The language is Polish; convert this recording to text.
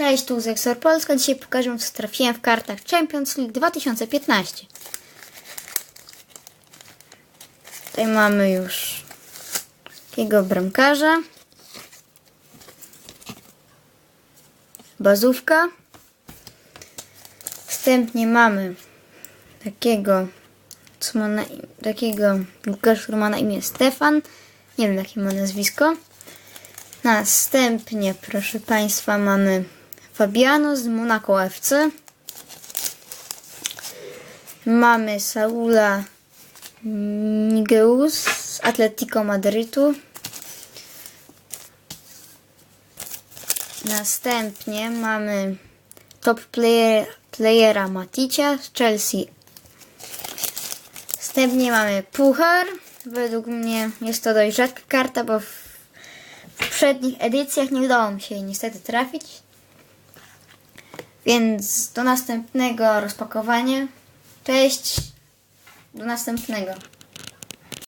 Cześć, tu Zexor Polska. Dzisiaj pokażę co trafiłem w kartach Champions League 2015. Tutaj mamy już takiego bramkarza. Bazówka. Wstępnie mamy takiego, co ma na, takiego piłkarza, który ma na imię Stefan. Nie wiem jakie ma nazwisko. Następnie, proszę Państwa, mamy Fabiano z Monaco FC. Mamy Saula Nigeus z Atletico Madrytu. Następnie mamy top player, playera Maticia z Chelsea. Następnie mamy Puchar. Według mnie jest to dość rzadka karta, bo w w poprzednich edycjach nie udało mi się jej niestety trafić. Więc do następnego rozpakowania. Cześć. Do następnego.